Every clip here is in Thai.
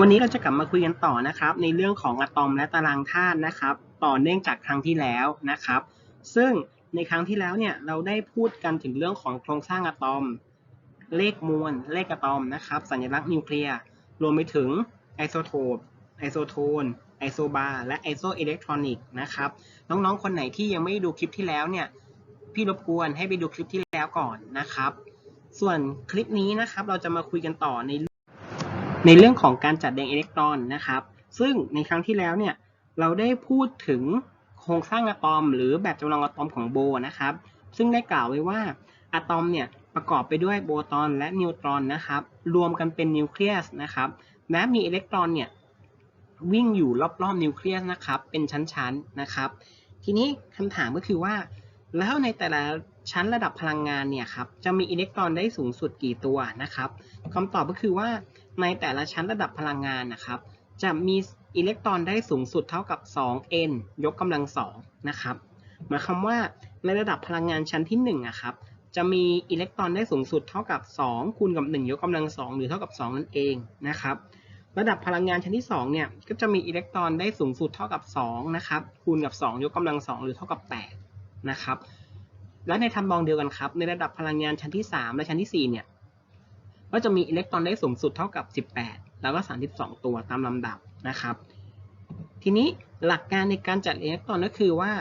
วันนี้เราจะกลับมาคุยกันต่อนะครับ ในเรื่องของอะตอมและตารางธาตุนะครับ ต่อเนื่องจากครั้งที่แล้วนะครับ ซึ่งในครั้งที่แล้วเนี่ยเราได้พูดกันถึงเรื่องของโครงสร้างอะตอม เลขมวล เลขอะตอมนะครับ สัญลักษณ์นิวเคลียร์รวมไปถึงไอโซโทปไอโซโทนไอโซบาร์และไอโซอิเล็กทรอนิกส์นะครับ น้องๆ คนไหนที่ยังไม่ด้ดูคลิปที่แล้วเนี่ยพี่รบกวนให้ไปดูคลิปที่แล้วก่อนนะครับ ส่วนคลิปนี้นะครับเราจะมาคุยกันต่อใน ในเรื่องของการจัดเรียงอิเล็กตรอนนะครับ ซึ่งในครั้งที่แล้วเนี่ยเราได้พูดถึงโครงสร้างอะตอม หรือแบบจำลองอะตอมของโบนะครับ ซึ่งได้กล่าวไว้ว่าอะตอมเนี่ยประกอบไปด้วยโบตอนและนิวตรอนนะครับ รวมกันเป็นนิวเคลียสนะครับ และมีอิเล็กตรอนเนี่ยวิ่งอยู่รอบๆนิวเคลียสนะครับ เป็นชั้นๆนะครับ ทีนี้คำถามก็คือว่า แล้วในแต่ละ ชั้นระดับพลังงานเนี่ยครับจะมีอิเล็กตรอนได้สูงสุดกี่ตัวนะครับคำตอบก็คือว่าในแต่ละชั้นระดับพลังงานนะครับ จะมีอิเล็กตรอนได้สูงสุดเท่ากับ 2n ยกกำลัง2นะครับหมายความว่าในระดับพลังงานชั้นที่1อะครับจะมีอิเล็กตรอนได้สูงสุดเท่ากับ 2 คูณกับ 1 ยกกำลัง 2 หรือเท่ากับ 2 นั่นเองนะครับระดับพลังงานชั้นที่2เนี่ยก็จะมีอิเล็กตรอนได้สูงสุดเท่ากับ2นะครับคูณกับ 2 ยกกำลัง 2 หรือเท่ากับ8นะครับ และในทำนองเดียวกันครับ ในระดับพลังงานชั้นที่ 3 และชั้นที่ 4 เนี่ย ก็จะมีอิเล็กตรอนได้สูงสุดเท่ากับ 18 แล้วก็ 32 ตัวตามลำดับนะครับ ทีนี้หลักการในการจัดอิเล็กตรอนก็คือว่า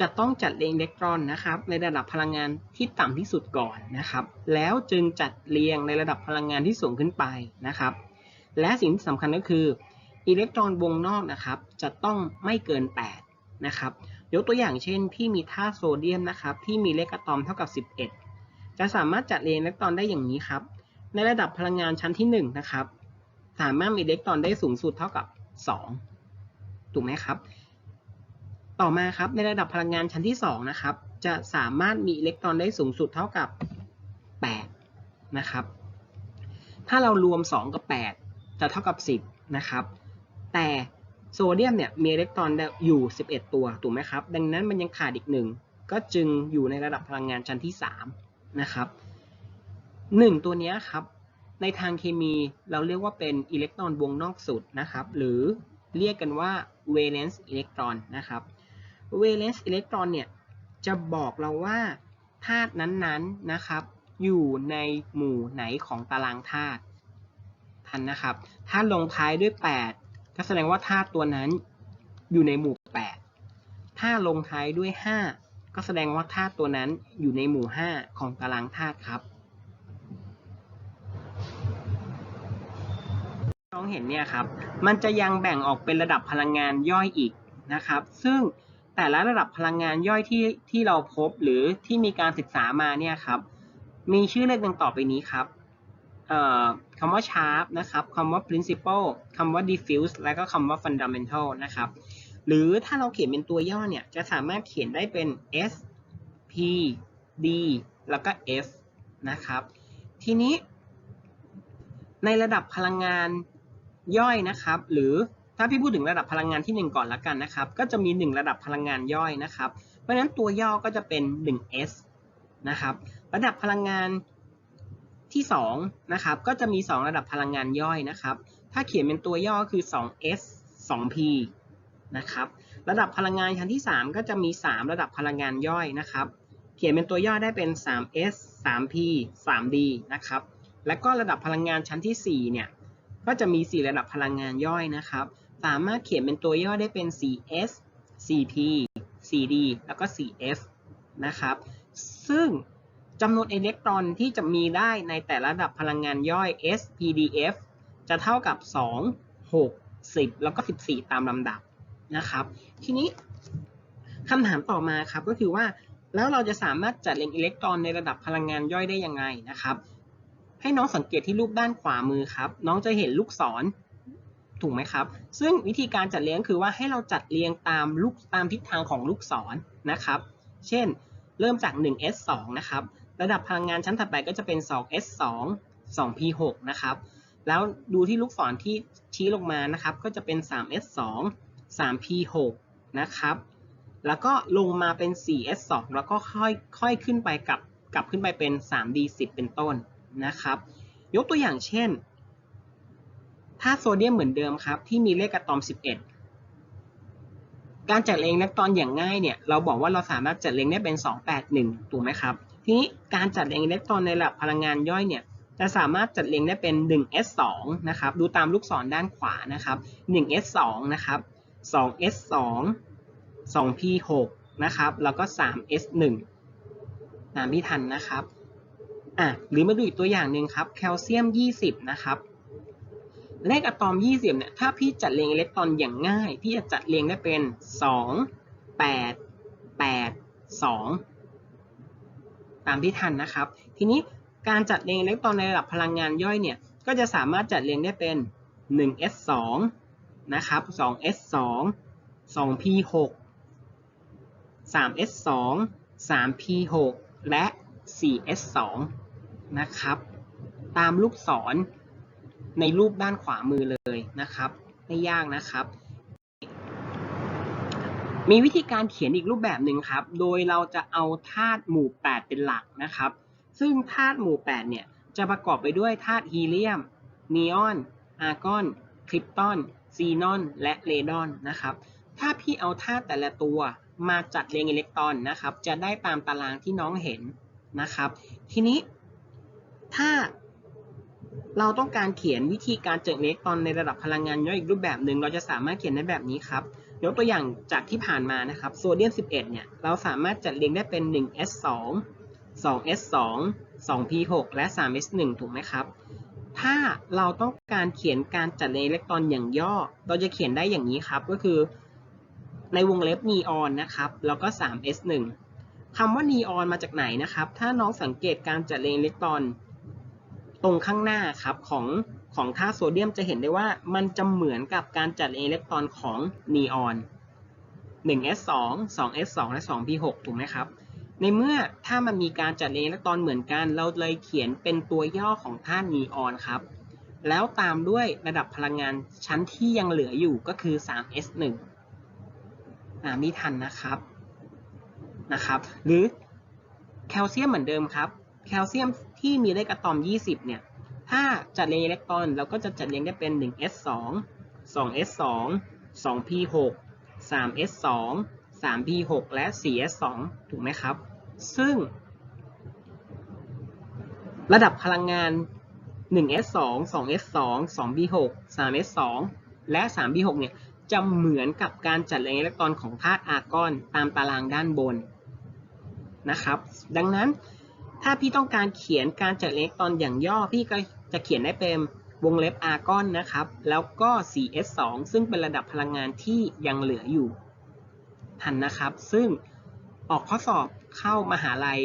จะต้องจัดเรียงอิเล็กตรอนนะครับ ในระดับพลังงานที่ต่ำที่สุดก่อนนะครับ แล้วจึงจัดเรียงในระดับพลังงานที่สูงขึ้นไปนะครับ และสิ่งที่สำคัญก็คืออิเล็กตรอนวงนอกนะครับ จะต้องไม่เกิน 8 นะครับ ยกตัวอย่างเช่นพี่มีธาตุโซเดียมนะครับ ที่มีเลขอะตอมเท่ากับ 11 จะสามารถจัดเรียงอิเล็กตรอนได้อย่างนี้ครับ ในระดับพลังงานชั้นที่ 1 นะครับ สามารถมีอิเล็กตรอนได้สูงสุดเท่ากับ 2 ถูกไหมครับ ต่อมาครับในระดับพลังงานชั้นที่ 2 นะครับ จะสามารถมีอิเล็กตรอนได้สูงสุดเท่ากับ 8 นะครับ ถ้าเรารวม 2 กับ 8 จะเท่ากับ 10 นะครับ แต่ โซเดียมเนี่ยมีอิเล็กตรอนอยู่ 11 ตัวถูกไหมครับ ดังนั้นมันยังขาดอีกหนึ่งก็จึงอยู่ในระดับพลังงานชั้นที่ 3 นะครับ 1 ตัวนี้ครับ ในทางเคมีเราเรียกว่าเป็นอิเล็กตรอนวงนอกสุดนะครับ หรือเรียกกันว่า valence electron นนะครับ valence electron เนี่ยจะบอกเราว่าธาตุนั้นๆนะครับ อยู่ในหมู่ไหนของตารางธาตุทันนะครับ ถ้าลงท้ายด้วย 8 ก็แสดงว่าธาตุตัวนั้นอยู่ในหมู่ 8 ถ้าลงท้ายด้วย 5 ก็แสดงว่าธาตุตัวนั้นอยู่ในหมู่ 5 ของตารางธาตุครับ น้องเห็นเนี่ยครับ มันจะยังแบ่งออกเป็นระดับพลังงานย่อยอีกนะครับ ซึ่งแต่ละระดับพลังงานย่อยที่ที่เราพบหรือที่มีการศึกษามาเนี่ยครับ มีชื่อเรียกดังต่อไปนี้ครับ คำว่า sharp นะครับคำว่า principal คำว่า diffuse และก็คำว่า fundamental นะครับ หรือถ้าเราเขียนเป็นตัวย่อเนี่ย จะสามารถเขียนได้เป็น S P D แล้วก็ F นะครับ ทีนี้ ในระดับพลังงานย่อยนะครับ หรือถ้าพี่พูดถึงระดับพลังงานที่ 1 ก่อนละกันนะครับ ก็จะมี 1 ระดับพลังงานย่อยนะครับ เพราะฉะนั้นตัวย่อก็จะเป็น 1s นะครับ ระดับพลังงาน ที่2นะครับก็จะมี 2 ระดับพลังงานย่อยนะครับ ถ้าเขียนเป็นตัวย่อคือ 2s 2p นะครับระดับพลังงานชั้นที่ 3 ก็จะมี 3 ระดับพลังงานย่อยนะครับ เขียนเป็นตัวย่อได้เป็น 3s 3p 3d นะครับและก็ระดับพลังงานชั้นที่4เนี่ยก็จะมี 4 ระดับพลังงานย่อยนะครับ สามารถเขียนเป็นตัวย่อได้เป็น 4s 4p 4d แล้วก็ 4f นะครับ ซึ่ง จำนวนอิเล็กตรอนที่จะมีได้ในแต่ละระดับพลังงานย่อย s p d f จะเท่ากับ 2 6 10 แล้วก็ 14 ตามลำดับนะครับ ทีนี้คำถามต่อมาครับก็คือว่าแล้วเราจะสามารถจัดเรียงอิเล็กตรอนในระดับพลังงานย่อยได้ยังไงนะครับ ให้น้องสังเกตที่รูปด้านขวามือครับ น้องจะเห็นลูกศรถูกไหมครับ ซึ่งวิธีการจัดเรียงคือว่าให้เราจัดเรียงตามลูกตามทิศทางของลูกศรนะครับ เช่น เริ่มจาก 1s2 นะครับ ระดับพลังงานชั้นถัดไปก็จะเป็น 2s2 2p6 นะครับ แล้วดูที่ลูกศรที่ชี้ลงมานะครับ ก็จะเป็น 3s2 3p6 นะครับ แล้วก็ลงมาเป็น 4s2 แล้วก็ค่อยค่อยขึ้นไปกับกลับขึ้นไปเป็น 3d10 เป็นต้นนะครับ ยกตัวอย่างเช่นธาโซเดียมเหมือนเดิมครับ ที่มีเลขอะตอม 11 การจัดเรียงอิเล็กตรอนอย่างง่ายเนี่ย เราบอกว่าเราสามารถจัดเรียงได้เป็น 281 ถูกไหมครับ ทีนี้การจัดเรียงอิเล็กตรอนในระดับพลังงานย่อยเนี่ยจะสามารถจัดเรียงได้เป็น 1s2 นะครับ ดูตามลูกศรด้านขวานะครับ 1s2 นะครับ 2s2 2p6 นะครับ แล้วก็ 3s1 ตามที่ทันนะครับ อะ หรือมาดูอีกตัวอย่างหนึ่งครับ แคลเซียม 20 นะครับ เลขอะตอม 20 เนี่ย ถ้าพี่จัดเรียงอิเล็กตรอนอย่างง่าย พี่จะจัดเรียงได้เป็น 2 8 8 2 ตามที่ทันนะครับ ทีนี้การจัดเรียงอิเล็กตรอนในระดับพลังงานย่อยเนี่ย ก็จะสามารถจัดเรียงได้เป็น 1s2 นะครับ 2s2 2p6 3s2 3p6 และ 4s2 นะครับ ตามลูกศรในรูปด้านขวามือเลยนะครับ ไม่ยากนะครับ มีวิธีการเขียนอีกรูปแบบหนึ่งครับ โดยเราจะเอาธาตุหมู่ 8 เป็นหลักนะครับ ซึ่งธาตุหมู่ 8 เนี่ย จะประกอบไปด้วยธาตุฮีเลียม นีออน อาร์กอนคริปตอน ซีนอน และเรดอนนะครับ ถ้าพี่เอาธาตุแต่ละตัวมาจัดเรียงอิเล็กตรอนนะครับ จะได้ตามตารางที่น้องเห็นนะครับ ทีนี้ถ้า เราต้องการเขียนวิธีการจัดอิเล็กตรอนในระดับพลังงานย่อยอีกรูปแบบหนึ่งเราจะสามารถเขียนได้แบบนี้ครับยกตัวอย่างจากที่ผ่านมานะครับโซเดียม 11 เนี่ย เราสามารถจัดเรียงได้เป็น 1s2 2s2 2p6 และ 3s1 ถูกไหมครับ ถ้าเราต้องการเขียนการจัดเรียงอิเล็กตรอนอย่างย่อ เราจะเขียนได้อย่างนี้ครับ ก็คือในวงเล็บนีออนนะครับ แล้วก็ 3s1 คำว่านีออนมาจากไหนนะครับ ถ้าน้องสังเกตการจัดเรียงอิเล็กตรอน ตรงข้างหน้าครับของของธาตุโซเดียมจะเห็นได้ว่ามันจะเหมือนกับการจัดอิเล็กตรอนของนีออน 1s2 2s2 และ 2p6 ถูกไหมครับ ในเมื่อถ้ามันมีการจัดอิเล็กตรอนเหมือนกัน เราเลยเขียนเป็นตัวย่อของธาตุนีออนครับ แล้วตามด้วยระดับพลังงานชั้นที่ยังเหลืออยู่ก็คือ 3s1 อ่ามีทันนะครับนะครับ หรือแคลเซียมเหมือนเดิมครับ แคลเซียม ที่มีเลขอะตอม 20 เนี่ย ถ้าจัดเรียงอิเล็กตรอนเราก็จะจัดเรียงได้เป็น 1s2 2s2 2p6 3s2 3p6 และ 4s2 ถูกไหมครับ ซึ่ง ระดับพลังงาน 1s2 2s2 2p6 3s2 และ 3p6 เนี่ยจะเหมือนกับการจัดเรียงอิเล็กตรอนของธาตุอาร์กอนตามตารางด้านบนนะครับ ดังนั้น ถ้าพี่ต้องการเขียนการจัดอิเล็กตรอนอย่างย่อ พี่ก็จะเขียนได้เป็นวงเล็บอาร์กอนนะครับ แล้วก็ 4s2 ซึ่งเป็นระดับพลังงานที่ยังเหลืออยู่ ทันนะครับ ซึ่งออกข้อสอบเข้ามหาลัย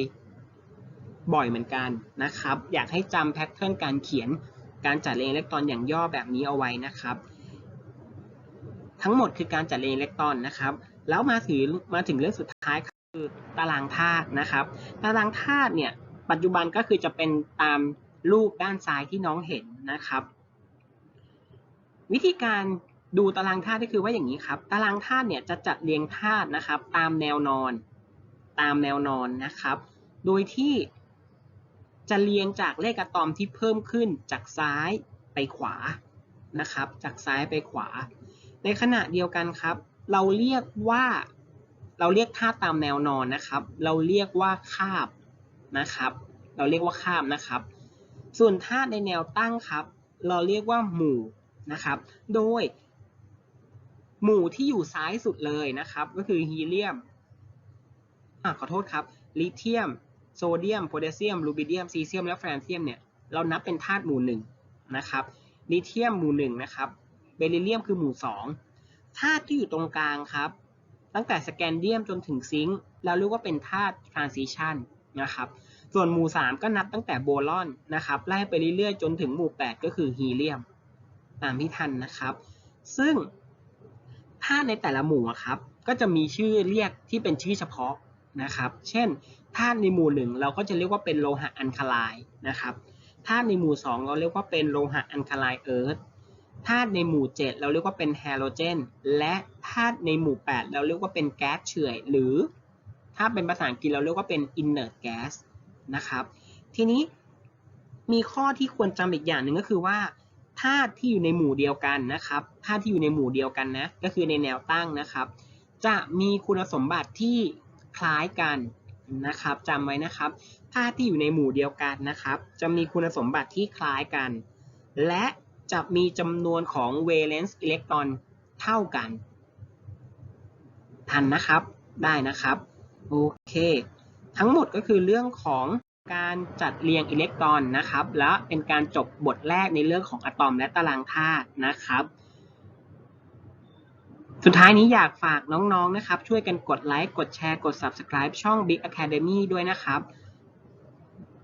บ่อยเหมือนกันนะครับ อยากให้จำแพทเทิร์นการเขียนการจัดเรียงอิเล็กตรอนอย่างย่อแบบนี้เอาไว้นะครับ ทั้งหมดคือการจัดเรียงอิเล็กตรอนนะครับ แล้วมาถึงมาถึงเรื่องสุดท้ายคือตารางธาตุนะครับ ตารางธาตุเนี่ย ปัจจุบันก็คือจะเป็นตามรูปด้านซ้ายที่น้องเห็นนะครับ วิธีการดูตารางธาตุก็คือว่าอย่างนี้ครับ ตารางธาตุเนี่ยจะจัดเรียงธาตุนะครับ ตามแนวนอน ตามแนวนอนนะครับ โดยที่จะเรียงจากเลขอะตอมที่เพิ่มขึ้นจากซ้ายไปขวานะครับ จากซ้ายไปขวา ในขณะเดียวกันครับ เราเรียกว่าเราเรียกธาตุตามแนวนอนนะครับ เราเรียกว่าคาบ นะครับ เราเรียกว่าคาบนะครับ ส่วนธาตุในแนวตั้งครับ เราเรียกว่าหมู่นะครับ โดย หมู่ที่อยู่ซ้ายสุดเลยนะครับ ก็คือฮีเลียมอ่าขอโทษครับลิเธียม โซเดียมโพแทสเซียมรูบิเดียมซีเซียมและแฟรนเซียมเนี่ยเรานับเป็นธาตุหมู่หนึ่งนะครับลิเธียมหมู่หนึ่งนะครับเบริเลียมคือหมู่สองธาตุที่อยู่ตรงกลางครับ ตั้งแต่สแกนเดียมจนถึงซิงค์เราเรียกว่าเป็นธาตุทรานซิชัน นะครับ ส่วนหมู่ 3 ก็นับตั้งแต่โบลอนนะครับไล่ไปเรื่อยๆ จนถึงหมู่ 8 ก็คือฮีเลียม ตามที่ทันนะครับ ซึ่งธาตุในแต่ละหมู่ครับก็จะมีชื่อเรียกที่เป็นชื่อเฉพาะนะครับ เช่นธาตุในหมู่1เราก็จะเรียกว่าเป็นโลหะอันคาไลน์นะครับธาตุในหมู่ 2 เราเรียกว่าเป็นโลหะอันคาไลน์เอิร์ธธาตุในหมู่ 7 เราเรียกว่าเป็นไฮโดรเจน และธาตุในหมู่ 8 เราเรียกว่าเป็นแก๊สเฉื่อย หรือ ถ้าเป็นภาษาอังกฤษเราเรียกว่าเป็น inert gas นะครับ ทีนี้มีข้อที่ควรจำอีกอย่างหนึ่งก็คือว่าธาตุที่อยู่ในหมู่เดียวกันนะครับธาตุที่อยู่ในหมู่เดียวกันนะ ก็คือในแนวตั้งนะครับ จะมีคุณสมบัติที่คล้ายกันนะครับจำไว้นะครับธาตุที่อยู่ในหมู่เดียวกันนะครับ จะมีคุณสมบัติที่คล้ายกัน และจะมีจำนวนของ valence อิเล็กตรอนเท่ากัน ทันนะครับ ได้นะครับ โอเค ทั้งหมดก็คือเรื่องของการจัดเรียงอิเล็กตรอนนะครับ และเป็นการจบบทแรกในเรื่องของอะตอมและตารางธาตุนะครับ สุดท้ายนี้อยากฝากน้องๆนะครับ ช่วยกันกดไลค์ กดแชร์ กด Subscribe ช่อง Big Academy ด้วยนะครับ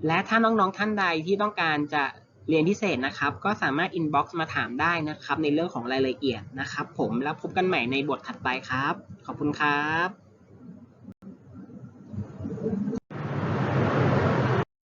และถ้าน้องๆท่านใดที่ต้องการจะเรียนพิเศษนะครับ ก็สามารถ inbox มาถามได้นะครับ ในเรื่องของรายละเอียดนะครับ ผมแล้วพบกันใหม่ในบทถัดไปครับ ขอบคุณครับ